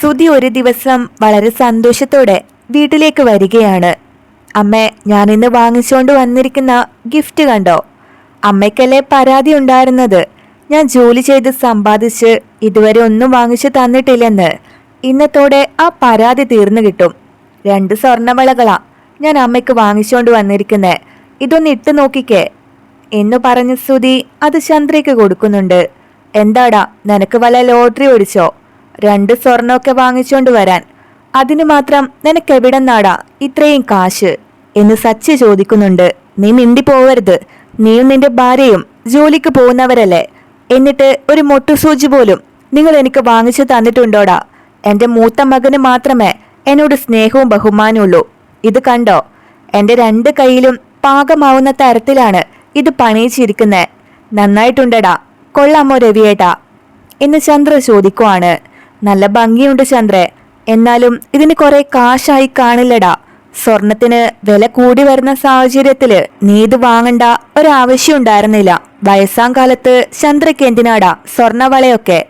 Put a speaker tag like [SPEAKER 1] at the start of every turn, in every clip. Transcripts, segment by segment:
[SPEAKER 1] സുധി ഒരു ദിവസം വളരെ സന്തോഷത്തോടെ വീട്ടിലേക്ക് വരികയാണ്. അമ്മേ ഞാൻ ഇന്ന് വാങ്ങിച്ചുകൊണ്ട് വന്നിരിക്കുന്ന ഗിഫ്റ്റ് കണ്ടോ? അമ്മയ്ക്കല്ലേ പരാതി ഉണ്ടായിരുന്നത്? ഞാൻ ജോലി ചെയ്ത് സമ്പാദിച്ച് ഇതുവരെ ഒന്നും വാങ്ങിച്ചു തന്നിട്ടില്ലെന്ന് ഇന്നത്തോടെ ആ പരാതി തീർന്നു കിട്ടും. രണ്ട് സ്വർണവളകളാ ഞാൻ അമ്മയ്ക്ക് വാങ്ങിച്ചുകൊണ്ട് വന്നിരിക്കുന്നേ. ഇതൊന്ന് ഇട്ട് നോക്കിക്കേ. എന്ന് പറഞ്ഞ സ്തുതി അത് ചന്ദ്രയ്ക്ക് കൊടുക്കുന്നുണ്ട്. എന്താടാ നിനക്ക് വല്ല ലോട്ടറി ഓടിച്ചോ? രണ്ട് സ്വർണമൊക്കെ വാങ്ങിച്ചുകൊണ്ട് വരാൻ. അതിനു മാത്രം നിനക്ക് നാടാ? ഇത്രയും കാശ് എന്ന് സച്ചി ചോദിക്കുന്നുണ്ട്. നീ മിണ്ടി പോവരുത് നീയും നിന്റെ ഭാര്യയും ജോലിക്ക് പോകുന്നവരല്ലേ? എന്നിട്ട് ഒരു മൊട്ടുസൂചി പോലും നിങ്ങൾ എനിക്ക് വാങ്ങിച്ചു തന്നിട്ടുണ്ടോടാ? എന്റെ മൂത്ത മകന് മാത്രമേ എന്നോട് സ്നേഹവും ബഹുമാനമുള്ളൂ ഇത് കണ്ടോ? എന്റെ രണ്ട് കൈയിലും പാകമാവുന്ന തരത്തിലാണ് ഇത് പണിയിച്ചിരിക്കുന്നത് നന്നായിട്ടുണ്ടടാ. കൊള്ളാമോ രവിയേട്ടാ? എന്ന് ചന്ദ്ര ചോദിക്കുവാണ്. നല്ല ഭംഗിയുണ്ട് ചന്ദ്രെ. എന്നാലും ഇതിന് കുറെ കാശായി കാണില്ലടാ. സ്വർണത്തിന് വില കൂടി വരുന്ന സാഹചര്യത്തിൽ നീ ഇത് വാങ്ങണ്ട ഒരാവശ്യം ഉണ്ടായിരുന്നില്ല. വയസ്സാം കാലത്ത് ചന്ദ്രയ്ക്ക് എന്തിനാടാ സ്വർണവളയൊക്കെ?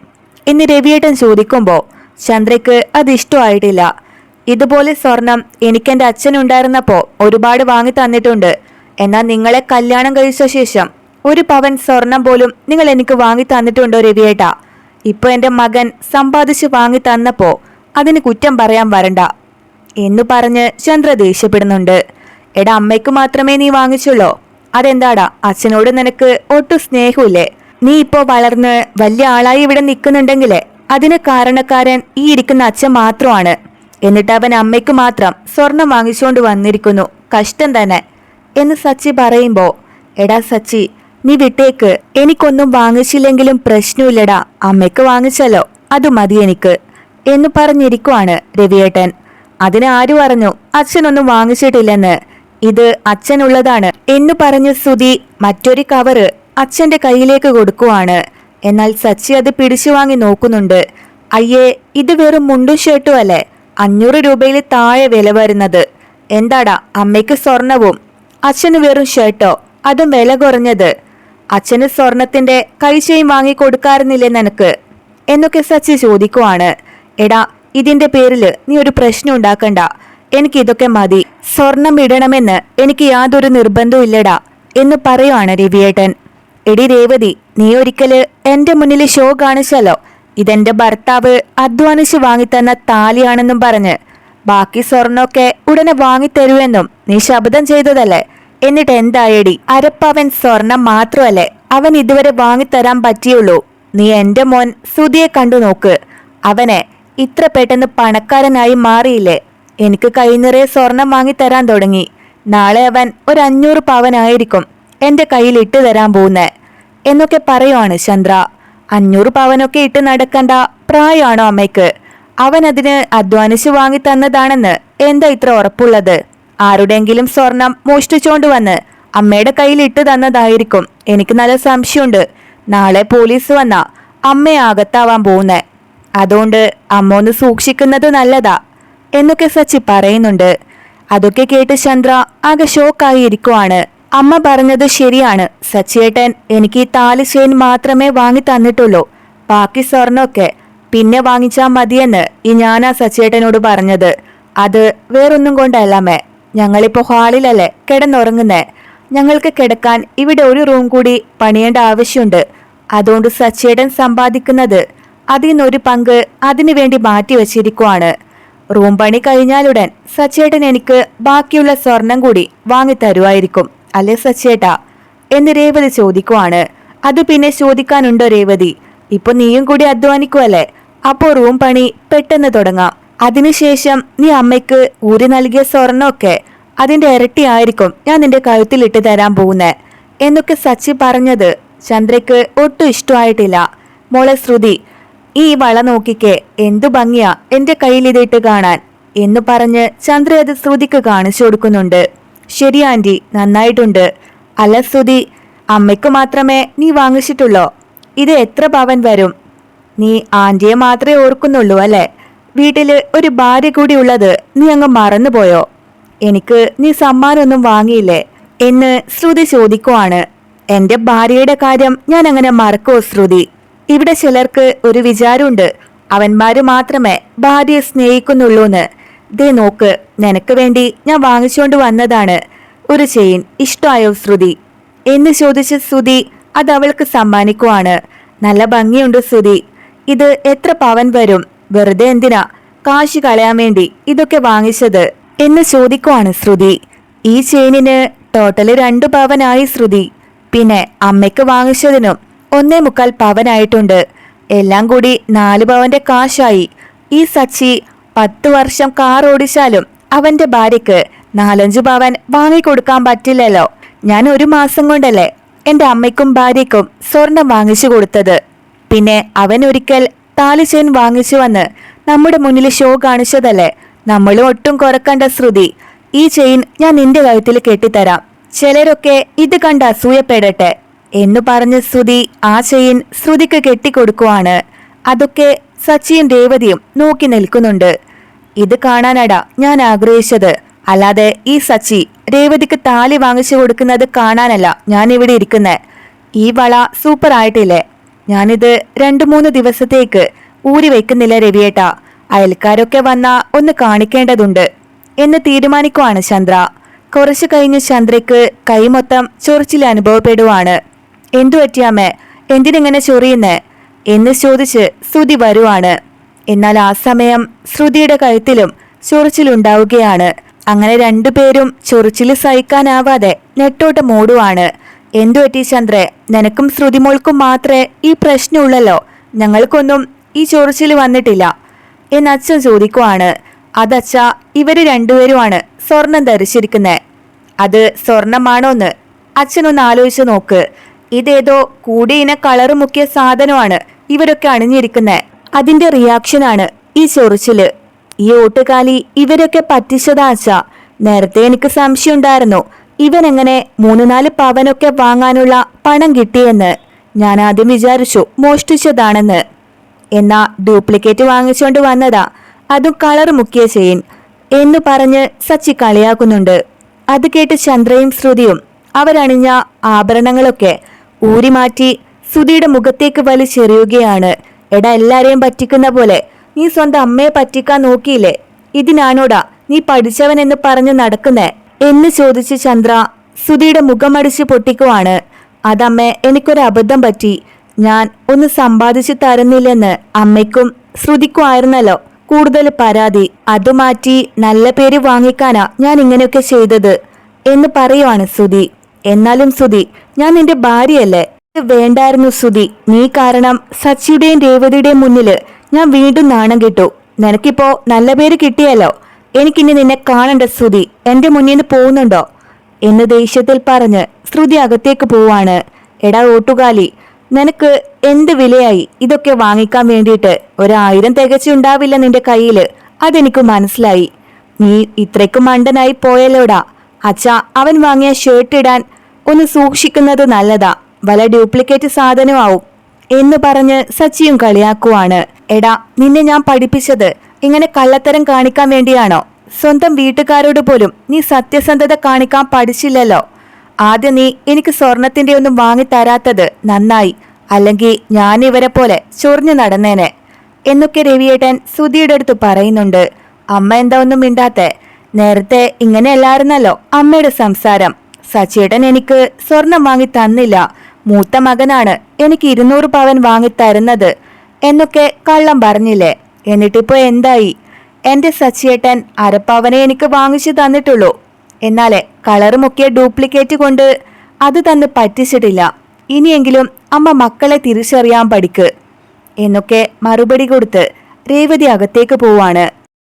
[SPEAKER 1] എന്ന് രവിയേട്ടൻ ചോദിക്കുമ്പോ ചന്ദ്രയ്ക്ക് അത് ഇഷ്ടമായിട്ടില്ല. ഇതുപോലെ സ്വർണം എനിക്കെന്റെ അച്ഛനുണ്ടായിരുന്നപ്പോ ഒരുപാട് വാങ്ങി തന്നിട്ടുണ്ട്. എന്നാൽ നിങ്ങളെ കല്യാണം കഴിച്ച ശേഷം ഒരു പവൻ സ്വർണം പോലും നിങ്ങൾ എനിക്ക് വാങ്ങി തന്നിട്ടുണ്ടോ രവിയേട്ടാ? ഇപ്പൊ എന്റെ മകൻ സമ്പാദിച്ച് വാങ്ങി തന്നപ്പോൾ അതിന് കുറ്റം പറയാൻ വരണ്ട എന്നു പറഞ്ഞ് ചന്ദ്ര ദേഷ്യപ്പെടുന്നുണ്ട്. എടാ അമ്മയ്ക്ക് മാത്രമേ നീ വാങ്ങിച്ചുള്ളോ? അതെന്താടാ അച്ഛനോട് നിനക്ക് ഒട്ടും സ്നേഹമില്ലേ? നീ ഇപ്പോൾ വളർന്ന് വലിയ ആളായി ഇവിടെ നിൽക്കുന്നുണ്ടെങ്കിലേ അതിന് കാരണക്കാരൻ ഈ ഇരിക്കുന്ന അച്ഛൻ മാത്രമാണ്. എന്നിട്ട് അവൻ അമ്മയ്ക്ക് മാത്രം സ്വർണം വാങ്ങിച്ചുകൊണ്ട് വന്നിരിക്കുന്നു. കഷ്ടം തന്നെ. എന്ന് സച്ചി പറയുമ്പോൾ എടാ സച്ചി നീ വിട്ടേക്ക്. എനിക്കൊന്നും വാങ്ങിച്ചില്ലെങ്കിലും പ്രശ്നമില്ലടാ. അമ്മയ്ക്ക് വാങ്ങിച്ചല്ലോ. അത് മതി എനിക്ക്. എന്ന് പറഞ്ഞിരിക്കുവാണ് രവിയേട്ടൻ. അതിന് ആര് പറഞ്ഞു? അച്ഛനൊന്നും വാങ്ങിച്ചിട്ടില്ലെന്ന്. ഇത് അച്ഛനുള്ളതാണ്. എന്ന് പറഞ്ഞ് സുധി മറ്റൊരു കവറ് അച്ഛന്റെ കയ്യിലേക്ക് കൊടുക്കുവാണ്. എന്നാൽ സച്ചി അത് പിടിച്ചു വാങ്ങി നോക്കുന്നുണ്ട്. അയ്യേ ഇത് വെറും മുണ്ടും ഷർട്ടും അല്ലേ? അഞ്ഞൂറ് രൂപയിൽ താഴെ വില വരുന്നത്. എന്താടാ അമ്മയ്ക്ക് സ്വർണവും. അച്ഛന് വെറും ഷർട്ടോ? അതും വില കുറഞ്ഞത്. അച്ഛന് സ്വർണത്തിന്റെ കഴിച്ചയും വാങ്ങി കൊടുക്കാറുന്നില്ലേ നിനക്ക്? എന്നൊക്കെ സച്ചി ചോദിക്കുവാണ്. എടാ ഇതിന്റെ പേരിൽ നീ ഒരു പ്രശ്നം ഉണ്ടാക്കണ്ട. എനിക്ക് ഇതൊക്കെ മതി. സ്വർണം ഇടണമെന്ന് എനിക്ക് യാതൊരു നിർബന്ധവും ഇല്ലടാ എന്ന് പറയുവാണ് രവിയേട്ടൻ. എടി രേവതി നീ ഒരിക്കൽ എന്റെ മുന്നിൽ ഷോ കാണിച്ചല്ലോ ഇതെന്റെ ഭർത്താവ് അധ്വാനിച്ച് വാങ്ങിത്തന്ന താലിയാണെന്നും പറഞ്ഞ്. ബാക്കി സ്വർണമൊക്കെ ഉടനെ വാങ്ങിത്തരുമെന്നും നീ ശബ്ദം ചെയ്തതല്ലേ? എന്നിട്ട് എന്തായടി? അരപ്പവൻ സ്വർണം മാത്രമല്ലേ? അവൻ ഇതുവരെ വാങ്ങിത്തരാൻ പറ്റിയുള്ളൂ. നീ എന്റെ മോൻ സുധിയെ കണ്ടു നോക്ക്. അവനെ ഇത്ര പെട്ടെന്ന് പണക്കാരനായി മാറിയില്ലേ? എനിക്ക് കൈനിറയെ സ്വർണം വാങ്ങിത്തരാൻ തുടങ്ങി. നാളെ അവൻ ഒരു അഞ്ഞൂറ് പവനായിരിക്കും. എന്റെ കയ്യിൽ ഇട്ട് തരാൻ പോകുന്നേ. എന്നൊക്കെ പറയുവാണ് ചന്ദ്ര. അഞ്ഞൂറ് പവനൊക്കെ ഇട്ട് നടക്കണ്ട പ്രായമാണോ അമ്മയ്ക്ക്? അവൻ അതിന് അധ്വാനിച്ചു വാങ്ങി തന്നതാണെന്ന് എന്താ ഇത്ര ഉറപ്പുള്ളത്? ആരുടെങ്കിലും സ്വർണം മോഷ്ടിച്ചോണ്ട് വന്ന് അമ്മയുടെ കയ്യിൽ ഇട്ട് തന്നതായിരിക്കും. എനിക്ക് നല്ല സംശയമുണ്ട്. നാളെ പോലീസ് വന്ന അമ്മ അകത്താവാൻ പോകുന്നേ. അതുകൊണ്ട് അമ്മ ഒന്ന് സൂക്ഷിക്കുന്നത് നല്ലതാ എന്നൊക്കെ സച്ചി പറയുന്നുണ്ട്. അതൊക്കെ കേട്ട് ചന്ദ്ര ആകെ ഷോക്കായി ഇരിക്കുവാണ് അമ്മ പറഞ്ഞത് ശരിയാണ്. സച്ചിയേട്ടൻ എനിക്ക് ഈ താലി ചെയിൻ മാത്രമേ വാങ്ങി തന്നിട്ടുള്ളൂ. ബാക്കി സ്വർണമൊക്കെ പിന്നെ വാങ്ങിച്ചാൽ മതിയെന്ന് ഈ ഞാനാ സച്ചിയേട്ടനോട് പറഞ്ഞത്. അത് വേറൊന്നും കൊണ്ടല്ലമ്മേ ഞങ്ങളിപ്പോ ഹാളിലല്ലേ? കിടന്നുറങ്ങുന്നേ. ഞങ്ങൾക്ക് കിടക്കാൻ ഇവിടെ ഒരു റൂം കൂടി പണിയേണ്ട ആവശ്യമുണ്ട്. അതുകൊണ്ട് സച്ചേടൻ സമ്പാദിക്കുന്നത് അതിൽ നിന്നൊരു പങ്ക് അതിനുവേണ്ടി മാറ്റി വച്ചിരിക്കുവാണ്. റൂം പണി കഴിഞ്ഞാലുടൻ സച്ചേട്ടൻ എനിക്ക് ബാക്കിയുള്ള സ്വർണം കൂടി വാങ്ങി തരുമായിരിക്കും അല്ലേ സച്ചേട്ടാ? എന്ന് രേവതി ചോദിക്കുവാണ്. അത് പിന്നെ ചോദിക്കാനുണ്ടോ രേവതി? ഇപ്പൊ നീയും കൂടി അധ്വാനിക്കുവല്ലേ? അപ്പോ റൂം പണി പെട്ടെന്ന് തുടങ്ങാം. അതിനുശേഷം നീ അമ്മയ്ക്ക് ഊരി നൽകിയ സ്വർണമൊക്കെ അതിന്റെ ഇരട്ടിയായിരിക്കും ഞാൻ നിന്റെ കഴുത്തിലിട്ട് തരാൻ പോകുന്നേ. എന്നൊക്കെ സച്ചി പറഞ്ഞത് ചന്ദ്രയ്ക്ക് ഒട്ടും ഇഷ്ടമായിട്ടില്ല. മോളെ ശ്രുതി ഈ വള നോക്കിക്കേ എന്തു ഭംഗിയാ എന്റെ കയ്യിൽ ഇതിട്ട് കാണാൻ എന്ന് പറഞ്ഞ് ചന്ദ്ര അത് ശ്രുതിക്ക് കാണിച്ചു കൊടുക്കുന്നുണ്ട്. ശരി ആന്റി നന്നായിട്ടുണ്ട്. അല്ല ശ്രുതി അമ്മയ്ക്ക് മാത്രമേ നീ വാങ്ങിച്ചിട്ടുള്ളോ? ഇത് എത്ര പവൻ വരും? നീ ആന്റിയെ മാത്രമേ ഓർക്കുന്നുള്ളൂ അല്ലേ? വീട്ടിൽ ഒരു ഭാര്യ കൂടി ഉള്ളത് നീ അങ്ങ് മറന്നുപോയോ? എനിക്ക് നീ സമ്മാനമൊന്നും വാങ്ങിയില്ലേ? എന്ന് ശ്രുതി ചോദിക്കുവാണ്. എന്റെ ഭാര്യയുടെ കാര്യം ഞാൻ അങ്ങനെ മറക്കോ ശ്രുതി? ഇവിടെ ചിലർക്ക് ഒരു വിചാരമുണ്ട്. അവന്മാര് മാത്രമേ ഭാര്യയെ സ്നേഹിക്കുന്നുള്ളൂന്ന്. ദേ നോക്ക് നിനക്ക് വേണ്ടി ഞാൻ വാങ്ങിച്ചുകൊണ്ട് വന്നതാണ്. ഒരു ചെയിൻ ഇഷ്ടമായോ ശ്രുതി? എന്ന് ചോദിച്ച ശ്രുതി അത് അവൾക്ക് സമ്മാനിക്കുവാണ്. നല്ല ഭംഗിയുണ്ട് ശ്രുതി. ഇത് എത്ര പവൻ വരും? വെറുതെ എന്തിനാ? കാശ് കളയാൻ വേണ്ടി ഇതൊക്കെ വാങ്ങിച്ചത്? എന്ന് ചോദിക്കുവാണ് ശ്രുതി. ഈ ചെയിനിന് ടോട്ടൽ രണ്ടു പവനായി ശ്രുതി. പിന്നെ അമ്മയ്ക്ക് വാങ്ങിച്ചതിനും ഒന്നേ മുക്കാൽ പവനായിട്ടുണ്ട്. എല്ലാം കൂടി നാല് പവന്റെ കാശായി. ഈ സച്ചി പത്ത് വർഷം കാർ ഓടിച്ചാലും അവന്റെ ഭാര്യക്ക് നാലഞ്ചു പവൻ വാങ്ങിക്കൊടുക്കാൻ പറ്റില്ലല്ലോ. ഞാൻ ഒരു മാസം കൊണ്ടല്ലേ എന്റെ അമ്മയ്ക്കും ഭാര്യയ്ക്കും സ്വർണം വാങ്ങിച്ചു കൊടുത്തത്. പിന്നെ അവൻ ഒരിക്കൽ താലിച്ചെയിൻ വാങ്ങിച്ചു വന്ന് നമ്മുടെ മുന്നിൽ ഷോ കാണിച്ചതല്ലേ? നമ്മളും ഒട്ടും കുറക്കണ്ട ശ്രുതി. ഈ ചെയിൻ ഞാൻ നിന്റെ കഴുത്തിൽ കെട്ടിത്തരാം. ചിലരൊക്കെ ഇത് കണ്ട് അസൂയപ്പെടട്ടെ. എന്നു പറഞ്ഞ് ശ്രുതി ആ ചെയിൻ ശ്രുതിക്ക് കെട്ടിക്കൊടുക്കുവാണ്. അതൊക്കെ സച്ചിയും രേവതിയും നോക്കി നിൽക്കുന്നുണ്ട്. ഇത് കാണാനടാ ഞാൻ ആഗ്രഹിച്ചത്. അല്ലാതെ ഈ സച്ചി രേവതിക്ക് താലി വാങ്ങിച്ചു കൊടുക്കുന്നത് കാണാനല്ല ഞാൻ ഇവിടെ ഇരിക്കുന്നത് ഈ വള സൂപ്പർ ആയിട്ടില്ലേ ഞാനിത് രണ്ടു മൂന്ന് ദിവസത്തേക്ക് ഊരി വെക്കുന്നില്ല രവിയേട്ടാ. അയൽക്കാരൊക്കെ വന്നാ ഒന്ന് കാണിക്കേണ്ടതുണ്ട്. എന്ന് തീരുമാനിക്കുവാണ് ചന്ദ്ര. കുറച്ചു കഴിഞ്ഞ് ചന്ദ്രയ്ക്ക് കൈമൊത്തം ചൊറിച്ചിൽ അനുഭവപ്പെടുവാണ്. എന്തു പറ്റിയാമേ എന്തിനിങ്ങനെ ചൊറിയുന്നേ? എന്ന് ചോദിച്ച് ശ്രുതി വരുവാണ്. എന്നാൽ ആ സമയം ശ്രുതിയുടെ കഴുത്തിലും ചൊറിച്ചിലുണ്ടാവുകയാണ് അങ്ങനെ രണ്ടുപേരും ചൊറിച്ചിൽ സഹിക്കാനാവാതെ നെട്ടോട്ട് മൂടുവാണ് എന്തു പറ്റി ചന്ദ്രെ? നിനക്കും ശ്രുതിമോൾക്കും മാത്രമേ ഈ പ്രശ്നമുള്ളല്ലോ. ഞങ്ങൾക്കൊന്നും ഈ ചൊറിച്ചിൽ വന്നിട്ടില്ല. എന്ന് അച്ഛൻ ചോദിക്കുവാണ്. അതച്ഛ ഇവർ രണ്ടുപേരുമാണ് സ്വർണം ധരിച്ചിരിക്കുന്നത് അത് സ്വർണമാണോന്ന് അച്ഛനൊന്ന് ആലോചിച്ച് നോക്ക്. ഇതേതോ കൂടിയിന കളറ് മുക്കിയ സാധനമാണ് ഇവരൊക്കെ അണിഞ്ഞിരിക്കുന്നത് അതിന്റെ റിയാക്ഷനാണ് ഈ ചൊറിച്ചിൽ. ഈ ഓട്ടുകാലി ഇവരൊക്കെ പറ്റിച്ചതാ അച്ഛ. നേരത്തെ എനിക്ക് സംശയം ഉണ്ടായിരുന്നു ഇവൻ എങ്ങനെ മൂന്ന് നാല് പവനൊക്കെ വാങ്ങാനുള്ള പണം കിട്ടിയെന്ന് ഞാൻ ആദ്യം വിചാരിച്ചു മോഷ്ടിച്ചതാണെന്ന്. എന്നാ ഡ്യൂപ്ലിക്കേറ്റ് വാങ്ങിച്ചുകൊണ്ട് വന്നതാ. അതും കളർ മുക്കിയ ചെയിൻ എന്ന് പറഞ്ഞ് സച്ചി കളിയാക്കുന്നുണ്ട്. അത് കേട്ട് ചന്ദ്രയും ശ്രുതിയും അവരണിഞ്ഞ ആഭരണങ്ങളൊക്കെ ഊരിമാറ്റി ശ്രുതിയുടെ മുഖത്തേക്ക് വലിച്ചെറിയുകയാണ്. എടാ എല്ലാരെയും പറ്റിക്കുന്ന പോലെ നീ സ്വന്തം അമ്മയെ പറ്റിക്കാൻ നോക്കിയില്ലേ? ഇതിനാണോടാ നീ പഠിച്ചവൻ എന്ന് പറഞ്ഞ് നടക്കുന്നേ? എന്ന് ചോദിച്ച് ചന്ദ്ര സുധിയുടെ മുഖമടിച്ച് പൊട്ടിക്കുവാണ്. അതമ്മേ എനിക്കൊരു അബദ്ധം പറ്റി. ഞാൻ ഒന്ന് സമ്പാദിച്ചു തരുന്നില്ലെന്ന് അമ്മയ്ക്കും ശ്രുതിക്കുമായിരുന്നല്ലോ കൂടുതൽ പരാതി. അത് മാറ്റി നല്ല പേര് വാങ്ങിക്കാനാ ഞാൻ ഇങ്ങനെയൊക്കെ ചെയ്തത് എന്ന് പറയുവാണ് സുധി. എന്നാലും സുധി ഞാൻ നിന്റെ ഭാര്യയല്ലേ? വേണ്ടായിരുന്നു സുധി. നീ കാരണം സച്ചിയുടെയും രേവതിയുടെയും മുന്നിൽ ഞാൻ വീണ്ടും നാണം കിട്ടു. നിനക്കിപ്പോ നല്ല പേര് കിട്ടിയല്ലോ. എനിക്കിനി നിന്നെ കാണണ്ട ശ്രുതി. എന്റെ മുന്നിൽ നിന്ന് പോകുന്നുണ്ടോ? എന്ന് ദേഷ്യത്തിൽ പറഞ്ഞ് ശ്രുതി അകത്തേക്ക് പോവാണ്. എടാ ഓട്ടുകാലി നിനക്ക് എന്ത് വിലയായി? ഇതൊക്കെ വാങ്ങിക്കാൻ വേണ്ടിയിട്ട് ഒരായിരം തികച്ചുണ്ടാവില്ല നിന്റെ കയ്യിൽ. അതെനിക്ക് മനസ്സിലായി. നീ ഇത്രയ്ക്ക് മണ്ടനായി പോയല്ലോടാ. അച്ഛാ അവൻ വാങ്ങിയ ഷർട്ട് ഇടാൻ ഒന്ന് സൂക്ഷിക്കുന്നത് നല്ലതാ. വല ഡ്യൂപ്ലിക്കേറ്റ് സാധനമാവും. എന്ന് പറഞ്ഞ് സച്ചിയും കളിയാക്കുവാണ്. എടാ നിന്നെ ഞാൻ പഠിപ്പിച്ചത് ഇങ്ങനെ കള്ളത്തരം കാണിക്കാൻ വേണ്ടിയാണോ? സ്വന്തം വീട്ടുകാരോട് പോലും നീ സത്യസന്ധത കാണിക്കാൻ പഠിച്ചില്ലല്ലോ. ആദ്യം നീ എനിക്ക് സ്വർണത്തിന്റെ ഒന്നും വാങ്ങി തരാത്തത് നന്നായി. അല്ലെങ്കിൽ ഞാൻ ഇവരെ പോലെ ചൊറിഞ്ഞു നടന്നേനെ. എന്നൊക്കെ രവിയേട്ടൻ സുധിയുടെ അടുത്ത് പറയുന്നുണ്ട്. അമ്മ എന്താ ഒന്നും മിണ്ടാത്തെ? നേരത്തെ ഇങ്ങനെയല്ലായിരുന്നല്ലോ അമ്മയുടെ സംസാരം. സച്ചേട്ടൻ എനിക്ക് സ്വർണം വാങ്ങി തന്നില്ല. മൂത്ത മകനാണ് എനിക്ക് ഇരുന്നൂറ് പവൻ വാങ്ങി തരുന്നത്. എന്നൊക്കെ കള്ളം പറഞ്ഞില്ലേ? എന്നിട്ടിപ്പോ എന്തായി? എന്റെ സച്ചിയേട്ടൻ അരപ്പവനെ എനിക്ക് വാങ്ങിച്ചു തന്നിട്ടുള്ളൂ. എന്നാലേ കളറ് മുക്കിയ ഡ്യൂപ്ലിക്കേറ്റ് കൊണ്ട് അത് തന്ന് പറ്റിച്ചിട്ടില്ല. ഇനിയെങ്കിലും അമ്മ മക്കളെ തിരിച്ചറിയാൻ പഠിക്ക്. എന്നൊക്കെ മറുപടി കൊടുത്ത് രേവതി അകത്തേക്ക് പോവാണ്.